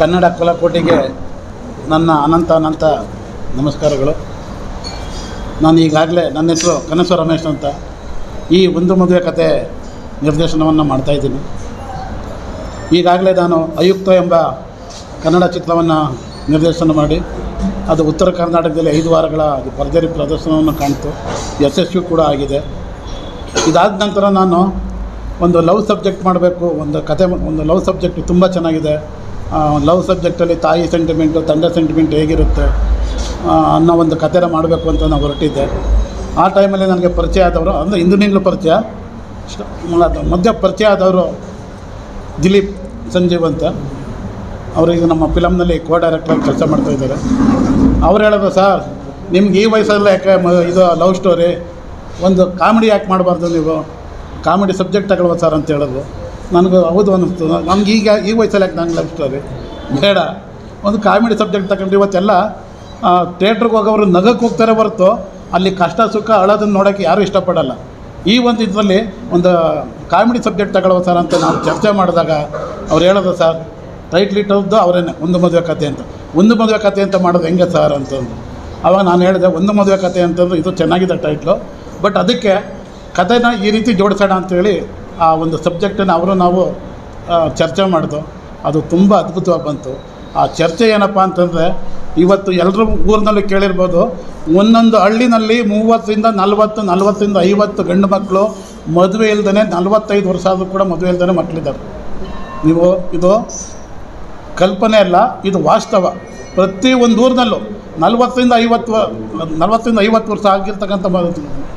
ಕನ್ನಡ ಕುಲಕೋಟಿಗೆ ನನ್ನ ಅನಂತ ಅನಂತ ನಮಸ್ಕಾರಗಳು. ನಾನು ಈಗಾಗಲೇ ನನ್ನ ಹೆಸರು ಕನಸು ರಮೇಶ್ ಅಂತ ಈ ಒಂದು ಮದುವೆ ಕತೆ ನಿರ್ದೇಶನವನ್ನು ಮಾಡ್ತಾಯಿದ್ದೀನಿ ಈಗಾಗಲೇ ನಾನು ಅಯುಕ್ತ ಎಂಬ ಕನ್ನಡ ಚಿತ್ರವನ್ನು ನಿರ್ದೇಶನ ಮಾಡಿ, ಅದು ಉತ್ತರ ಕರ್ನಾಟಕದಲ್ಲಿ ಐದು ವಾರಗಳ ಭರ್ಜರಿ ಪ್ರದರ್ಶನವನ್ನು ಕಾಣ್ತು. ಯಶಸ್ವಿ ಕೂಡ ಆಗಿದೆ. ಇದಾದ ನಂತರ ನಾನು ಒಂದು ಲವ್ ಸಬ್ಜೆಕ್ಟ್ ಮಾಡಬೇಕು, ಒಂದು ಕತೆ, ಒಂದು ಲವ್ ಸಬ್ಜೆಕ್ಟ್ ತುಂಬ ಚೆನ್ನಾಗಿದೆ. ಲವ್ ಸಬ್ಜೆಕ್ಟಲ್ಲಿ ತಾಯಿ ಸೆಂಟಿಮೆಂಟು ತಂದೆ ಸೆಂಟಿಮೆಂಟ್ ಹೇಗಿರುತ್ತೆ ಅನ್ನೋ ಒಂದು ಕಥೆನ ಮಾಡಬೇಕು ಅಂತ ನಾನು ಹೊರಟಿದ್ದೆ. ಆ ಟೈಮಲ್ಲಿ ನನಗೆ ಪರಿಚಯ ಆದವರು, ಅಂದರೆ ಹಿಂದಿನಿಂದಲೂ ಪರಿಚಯ ಮಧ್ಯ ಪರಿಚಯ ಆದವರು ದಿಲೀಪ್ ಸಂಜೀವ್ ಅಂತ. ಅವರಿಗೆ ನಮ್ಮ ಫಿಲಮ್ನಲ್ಲಿ ಕೋ ಡೈರೆಕ್ಟರ್ ಕೆಲಸ ಮಾಡ್ತಾಯಿದ್ದಾರೆ ಅವ್ರು ಹೇಳಿದ್ರು, ಸರ್, ನಿಮ್ಗೆ ಈ ವಯಸ್ಸಲ್ಲಿ ಯಾಕೆ ಇದು ಲವ್ ಸ್ಟೋರಿ ಒಂದು ಕಾಮಿಡಿ ಯಾಕೆ ಮಾಡಬಾರ್ದು ನೀವು? ಕಾಮಿಡಿ ಸಬ್ಜೆಕ್ಟ್ ತಗೊಳ್ಬೋದು ಸರ್, ಅಂತ ಹೇಳಿದ್ರು. ನನಗೆ ಹೌದು ಅನ್ನಿಸ್ತು. ನಮ್ಗೆ ಈಗ ಈ ವಯಸ್ಸಲ್ಲಿ ಯಾಕೆ ನಂಗೆ ಲವ್ ಬೇಡ. ಒಂದು ಕಾಮಿಡಿ ಸಬ್ಜೆಕ್ಟ್ ತಗೊಂಡು ಇವತ್ತೆಲ್ಲ ಥಿಯೇಟ್ರಿಗೆ ಹೋಗೋರು ನಗಕ್ಕೆ ಹೋಗ್ತಾರೆ ಹೊರತು, ಅಲ್ಲಿ ಕಷ್ಟ ಸುಖ ಅಳೋದನ್ನು ನೋಡೋಕ್ಕೆ ಯಾರೂ ಇಷ್ಟಪಡಲ್ಲ. ಈ ಒಂದು ಇದರಲ್ಲಿ ಒಂದು ಕಾಮಿಡಿ ಸಬ್ಜೆಕ್ಟ್ ತಗೊಳ್ಳೋ ಸರ್ ಅಂತ ನಾವು ಚರ್ಚೆ ಮಾಡಿದಾಗ ಅವ್ರು ಹೇಳೋದು, ಸರ್ ಟೈಟ್ಲ್ ಇಟ್ಟದ್ದು ಅವರೇನೆ, ಒಂದು ಮದುವೆ ಕತೆ ಅಂತ. ಒಂದು ಮದುವೆ ಕತೆ ಅಂತ ಮಾಡೋದು ಹೆಂಗೆ ಸರ್ ಅಂತಂದು ಅವಾಗ ನಾನು ಹೇಳಿದೆ, ಒಂದು ಮದುವೆ ಕತೆ ಅಂತಂದ್ರೆ ಇದು ಚೆನ್ನಾಗಿದೆ ಟೈಟ್ಲು ಬಟ್ ಅದಕ್ಕೆ ಕಥೆನ ಈ ರೀತಿ ಜೋಡಿಸೋಣ ಅಂತೇಳಿ ಆ ಒಂದು ಸಬ್ಜೆಕ್ಟನ್ನು ಅವರು ನಾವು ಚರ್ಚೆ ಮಾಡಿದೋ. ಅದು ತುಂಬ ಅದ್ಭುತವಾಗಿ ಬಂತು. ಆ ಚರ್ಚೆ ಏನಪ್ಪ ಅಂತಂದರೆ, ಇವತ್ತು ಎಲ್ಲರೂ ಊರಿನಲ್ಲಿ ಕೇಳಿರ್ಬೋದು, ಒಂದೊಂದು ಹಳ್ಳಿನಲ್ಲಿ ಮೂವತ್ತರಿಂದ ನಲ್ವತ್ತು, ನಲ್ವತ್ತರಿಂದ ಐವತ್ತು ಗಂಡು ಮಕ್ಕಳು ಮದುವೆ ಇಲ್ದೇ ನಲ್ವತ್ತೈದು ವರ್ಷ ಆದರೂ ಕೂಡ ಮದುವೆ ಇಲ್ದೇ ಮಕ್ಕಳಿದ್ದಾರೆ. ನೀವು ಇದು ಕಲ್ಪನೆ ಅಲ್ಲ, ಇದು ವಾಸ್ತವ. ಪ್ರತಿ ಒಂದು ಊರಿನಲ್ಲೂ ನಲವತ್ತರಿಂದ ಐವತ್ತು ನಲವತ್ತರಿಂದ ಐವತ್ತು ವರ್ಷ ಆಗಿರ್ತಕ್ಕಂಥ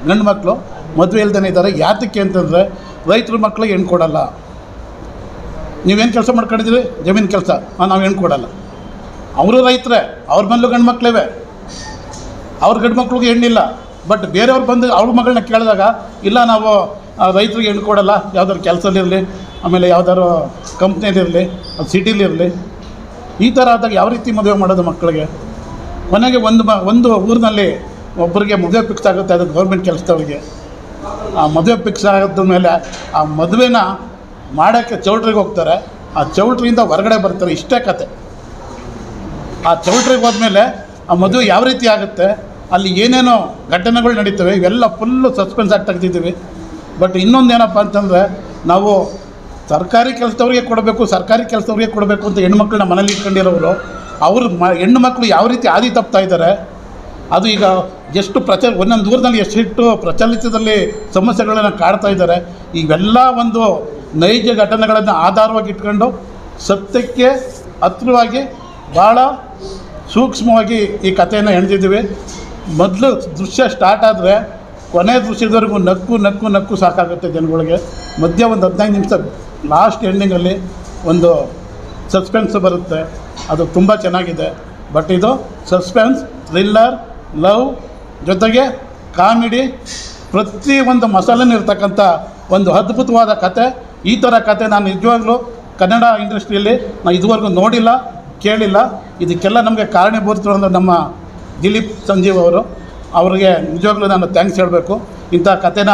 ಗಂಡು ಮಕ್ಕಳು ಮದುವೆ ಇಲ್ದೇ ಇದ್ದಾರೆ. ಯಾತಕ್ಕೆ ಅಂತಂದರೆ ರೈತರ ಮಕ್ಕಳಿಗೆ ಹೆಣ್ಣು ಕೊಡಲ್ಲ? ನೀವೇನು ಕೆಲಸ ಮಾಡ್ಕೊಂಡಿದ್ದೀರಿ? ಜಮೀನು ಕೆಲಸ. ನಾವು ಹೆಣ್ಣು ಕೊಡಲ್ಲ. ಅವರು ರೈತರೇ, ಅವ್ರ ಮೇಲೂ ಗಂಡು ಮಕ್ಕಳಿವೆ ಅವ್ರ ಗಂಡು ಮಕ್ಳಿಗೆ ಹೆಣ್ಣಿಲ್ಲ. ಬಟ್ ಬೇರೆಯವ್ರು ಬಂದು ಅವ್ರ ಮಗಳನ್ನ ಕೇಳಿದಾಗ, ಇಲ್ಲ ನಾವು ರೈತರಿಗೆ ಹೆಣ್ಣು ಕೊಡಲ್ಲ. ಯಾವ್ದಾದ್ರು ಕೆಲಸದಲ್ಲಿರಲಿ ಆಮೇಲೆ ಯಾವ್ದಾದ್ರು ಕಂಪ್ನಿಯಲ್ಲಿರಲಿ ಅದು ಸಿಟಿಲಿರಲಿ. ಈ ಥರ ಆದಾಗ ಯಾವ ರೀತಿ ಮದುವೆ ಮಾಡೋದು ಮಕ್ಕಳಿಗೆ ಕೊನೆಗೆ ಒಂದು ಮ, ಒಂದು ಊರಿನಲ್ಲಿ ಒಬ್ಬರಿಗೆ ಮದುವೆ ಫಿಕ್ಸ್ ಆಗುತ್ತೆ, ಅದು ಗೌರ್ಮೆಂಟ್ ಕೆಲಸದವ್ರಿಗೆ. ಆ ಮದುವೆ ಫಿಕ್ಸ್ ಆದ ಮೇಲೆ ಆ ಮದುವೆನ ಮಾಡೋಕ್ಕೆ ಚೌಟ್ರಿಗೆ ಹೋಗ್ತಾರೆ. ಆ ಚೌಟ್ರಿಯಿಂದ ಹೊರಗಡೆ ಬರ್ತಾರೆ. ಇಷ್ಟೇ ಕತೆ. ಆ ಚೌಟ್ರಿಗೆ ಹೋದ್ಮೇಲೆ ಆ ಮದುವೆ ಯಾವ ರೀತಿ ಆಗುತ್ತೆ? ಅಲ್ಲಿ ಏನೇನೋ ಘಟನೆಗಳು ನಡೀತವೆ. ಇವೆಲ್ಲ ಫುಲ್ಲು ಸಸ್ಪೆನ್ಸ್ ಆಗಿ ತೆಗ್ದಿದ್ದೀವಿ. ಬಟ್ ಇನ್ನೊಂದು ಏನಪ್ಪ ಅಂತಂದರೆ, ನಾವು ಸರ್ಕಾರಿ ಕೆಲಸದವ್ರಿಗೆ ಕೊಡಬೇಕು, ಸರ್ಕಾರಿ ಕೆಲಸದವ್ರಿಗೆ ಕೊಡಬೇಕು ಅಂತ ಹೆಣ್ಮಕ್ಳನ್ನ ಮನೇಲಿ ಇಟ್ಕೊಂಡಿರೋರು, ಅವ್ರ ಮ, ಹೆಣ್ಣು ಮಕ್ಕಳು ಯಾವ ರೀತಿ ಆದಿ ತಪ್ತಾ ಇದ್ದಾರೆ ಅದು ಈಗ ಎಷ್ಟು ಪ್ರಚ, ಒಂದೊಂದು ದೂರದಲ್ಲಿ ಎಷ್ಟಿಟ್ಟು ಪ್ರಚಲಿತದಲ್ಲಿ ಸಮಸ್ಯೆಗಳನ್ನು ಕಾಡ್ತಾ ಇದ್ದಾರೆ. ಇವೆಲ್ಲ ಒಂದು ನೈಜ ಘಟನೆಗಳನ್ನು ಆಧಾರವಾಗಿ ಇಟ್ಕೊಂಡು ಸತ್ಯಕ್ಕೆ ಹತ್ರವಾಗಿ ಭಾಳ ಸೂಕ್ಷ್ಮವಾಗಿ ಈ ಕಥೆಯನ್ನು ಹೆಣ್ದಿದ್ದೀವಿ ಮೊದಲು ದೃಶ್ಯ ಸ್ಟಾರ್ಟ್ ಆದರೆ ಕೊನೆ ದೃಶ್ಯದವರೆಗೂ ನಕ್ಕು ನಕ್ಕು ನಕ್ಕು ಸಾಕಾಗುತ್ತೆ ಜನಗಳಿಗೆ. ಮಧ್ಯ ಒಂದು ಹದಿನೈದು ನಿಮಿಷ ಲಾಸ್ಟ್ ಎಂಡಿಂಗಲ್ಲಿ ಒಂದು ಸಸ್ಪೆನ್ಸ್ ಬರುತ್ತೆ. ಅದು ತುಂಬ ಚೆನ್ನಾಗಿದೆ. ಬಟ್ ಇದು ಸಸ್ಪೆನ್ಸ್ ಥ್ರಿಲ್ಲರ್ ಲವ್ ಜೊತೆಗೆ ಕಾಮಿಡಿ, ಪ್ರತಿ ಒಂದು ಮಸಾಲೆನೂ ಇರ್ತಕ್ಕಂಥ ಒಂದು ಅದ್ಭುತವಾದ ಕತೆ. ಈ ಥರ ಕತೆ ನಾನು ನಿಜವಾಗ್ಲೂ ಕನ್ನಡ ಇಂಡಸ್ಟ್ರಿಯಲ್ಲಿ ನಾನು ಇದುವರೆಗೂ ನೋಡಿಲ್ಲ, ಕೇಳಿಲ್ಲ. ಇದಕ್ಕೆಲ್ಲ ನಮಗೆ ಕಾರಣೀಭೂತರು ಅಂದರೆ ನಮ್ಮ ದಿಲೀಪ್ ಸಂಜೀವ್ ಅವರು. ಅವರಿಗೆ ನಿಜವಾಗ್ಲೂ ನಾನು ಥ್ಯಾಂಕ್ಸ್ ಹೇಳಬೇಕು. ಇಂಥ ಕತೆನ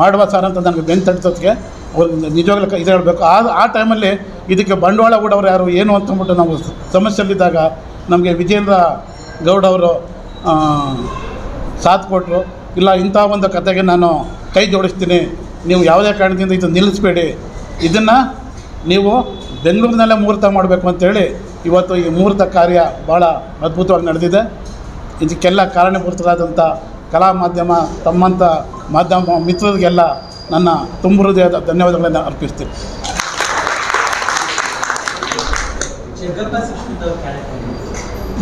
ಮಾಡುವ ಸರ್ ಅಂತ ನನಗೆ ಬೆನ್ ತಡ್ಸೋದಕ್ಕೆ ಅವ್ರಿಗೆ ನಿಜವಾಗ್ಲೂ ಇದು ಹೇಳಬೇಕು. ಆ ಆ ಟೈಮಲ್ಲಿ ಇದಕ್ಕೆ ಬಂಡವಾಳ ಹೂಡೋರು ಯಾರು ಏನು ಅಂತಂದ್ಬಿಟ್ಟು ನಾವು ಸಮಸ್ಯೆಯಲ್ಲಿದ್ದಾಗ ನಮಗೆ ವಿಜೇಂದ್ರ ಗೌಡ ಅವರು ಸಾಥ್ ಕೊಟ್ಟರು ಇಲ್ಲ, ಇಂಥ ಒಂದು ಕತೆಗೆ ನಾನು ಕೈ ಜೋಡಿಸ್ತೀನಿ. ನೀವು ಯಾವುದೇ ಕಾರಣದಿಂದ ಇದು ನಿಲ್ಲಿಸ್ಬೇಡಿ. ಇದನ್ನು ನೀವು ಬೆಂಗಳೂರಿನಲ್ಲೇ ಮುಹೂರ್ತ ಮಾಡಬೇಕು ಅಂತೇಳಿ ಇವತ್ತು ಈ ಮುಹೂರ್ತ ಕಾರ್ಯ ಭಾಳ ಅದ್ಭುತವಾಗಿ ನಡೆದಿದೆ. ಇದಕ್ಕೆಲ್ಲ ಕಾರಣೀಭೂತರಾದಂಥ ಕಲಾ ಮಾಧ್ಯಮ, ತಮ್ಮಂಥ ಮಾಧ್ಯಮ ಮಿತ್ರರಿಗೆಲ್ಲ ನನ್ನ ತುಂಬ ಹೃದಯದ ಧನ್ಯವಾದಗಳನ್ನು ಅರ್ಪಿಸ್ತೀನಿ.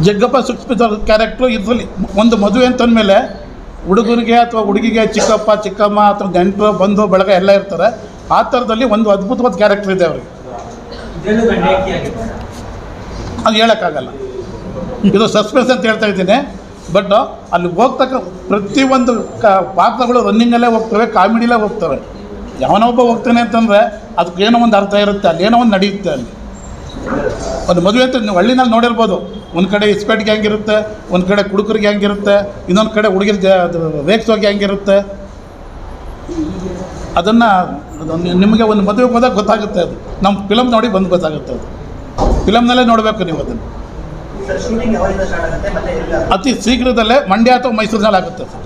ಜಗ್ಗಪ್ಪ ಸುಕ್ಷ್ಮಿತ ಕ್ಯಾರೆಕ್ಟರ್ ಇದರಲ್ಲಿ ಒಂದು ಮದುವೆ ಅಂತ ಅಂದಮೇಲೆ ಹುಡುಗರಿಗೆ ಅಥವಾ ಹುಡುಗಿಗೆ ಚಿಕ್ಕಪ್ಪ, ಚಿಕ್ಕಮ್ಮ ಅಥವಾ ಗಂಟು, ಬಂಧು, ಬಳಗ ಎಲ್ಲ ಇರ್ತಾರೆ. ಆ ಥರದಲ್ಲಿ ಒಂದು ಅದ್ಭುತವಾದ ಕ್ಯಾರೆಕ್ಟರ್ ಇದೆ ಅವ್ರಿಗೆ. ಅದು ಹೇಳೋಕ್ಕಾಗಲ್ಲ. ಇದು ಸಸ್ಪೆನ್ಸ್ ಅಂತ ಹೇಳ್ತಾ ಇದ್ದೀನಿ. ಬಟ್ ಅಲ್ಲಿ ಹೋಗ್ತಕ್ಕ ಪ್ರತಿಯೊಂದು ಕ ಪಾತ್ರಗಳು ರನ್ನಿಂಗಲ್ಲೇ ಹೋಗ್ತವೆ ಕಾಮಿಡಿಲೇ ಹೋಗ್ತವೆ. ಯಾವನೊಬ್ಬ ಹೋಗ್ತಾನೆ ಅಂತಂದರೆ ಏನೋ ಒಂದು ಅರ್ಥ ಇರುತ್ತೆ ಅಲ್ಲಿ ಏನೋ ಒಂದು ನಡೆಯುತ್ತೆ ಅಲ್ಲಿ. ಒಂದು ಮದುವೆ ಅಂತ ನೀವು ಹಳ್ಳಿನಲ್ಲಿ ನೋಡಿರ್ಬೋದು. ಒಂದು ಕಡೆ ಇಸ್ಪೇಟ್ಗೆ ಹೆಂಗಿರುತ್ತೆ ಇರುತ್ತೆ ಒಂದು ಕಡೆ ಕುಡುಕರಿಗೆ ಹೆಂಗಿರುತ್ತೆ ಇರುತ್ತೆ ಇನ್ನೊಂದು ಕಡೆ ಹುಡುಗಿರ ಜ ಹೋಗಿ ಹೆಂಗಿರುತ್ತೆ. ಗ್ಯಾಂಗ್ ಇರುತ್ತೆ ಅದನ್ನು ನಿಮಗೆ ಒಂದು ಮದುವೆ ಹೋದಾಗ ಗೊತ್ತಾಗುತ್ತೆ ಅದು. ನಮ್ಮ ಫಿಲಮ್ ನೋಡಿ ಬಂದು ಗೊತ್ತಾಗುತ್ತೆ ಅದು. ಫಿಲಮ್ನಲ್ಲೇ ನೋಡಬೇಕು ನೀವು ಅದನ್ನು. ಅತಿ ಶೀಘ್ರದಲ್ಲೇ ಮಂಡ್ಯ ಅಥವಾ ಮೈಸೂರಿನಲ್ಲಿ ಆಗುತ್ತೆ ಸರ್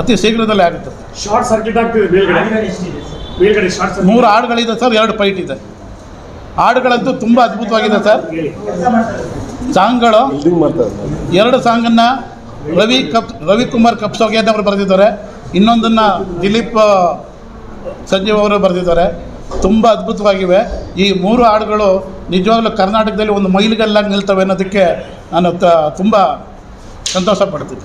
ಅತಿ ಶೀಘ್ರದಲ್ಲೇ ಆಗುತ್ತೆ ಸರ್ಕ್ಯೂಟ್ ಆಗ್ತಿದೆ ಶಾರ್ಟ್ ಮೂರು ಹಾಡುಗಳಿದೆ ಸರ್ ಎರಡು ಪೈಟ್ ಇದೆ. ಹಾಡುಗಳಂತೂ ತುಂಬ ಅದ್ಭುತವಾಗಿದೆ ಸರ್. ಸಾಂಗ್ಗಳು. ಎರಡು ಸಾಂಗನ್ನು ರವಿ ಕಪ್, ರವಿಕುಮಾರ್ ಕಪ್ಸೋಗೆಯನ್ ಅವರು ಬರೆದಿದ್ದಾರೆ. ಇನ್ನೊಂದನ್ನು ದಿಲೀಪ್ ಸಂಜೀವ್ ಅವರು ಬರೆದಿದ್ದಾರೆ. ತುಂಬ ಅದ್ಭುತವಾಗಿವೆ. ಈ ಮೂರು ಹಾಡುಗಳು ನಿಜವಾಗಲೂ ಕರ್ನಾಟಕದಲ್ಲಿ ಒಂದು ಮೈಲಿಗಲ್ಲಾಗಿ ನಿಲ್ತವೆ ಅನ್ನೋದಕ್ಕೆ ನಾನು ತ, ತುಂಬ ಸಂತೋಷ ಪಡ್ತೀನಿ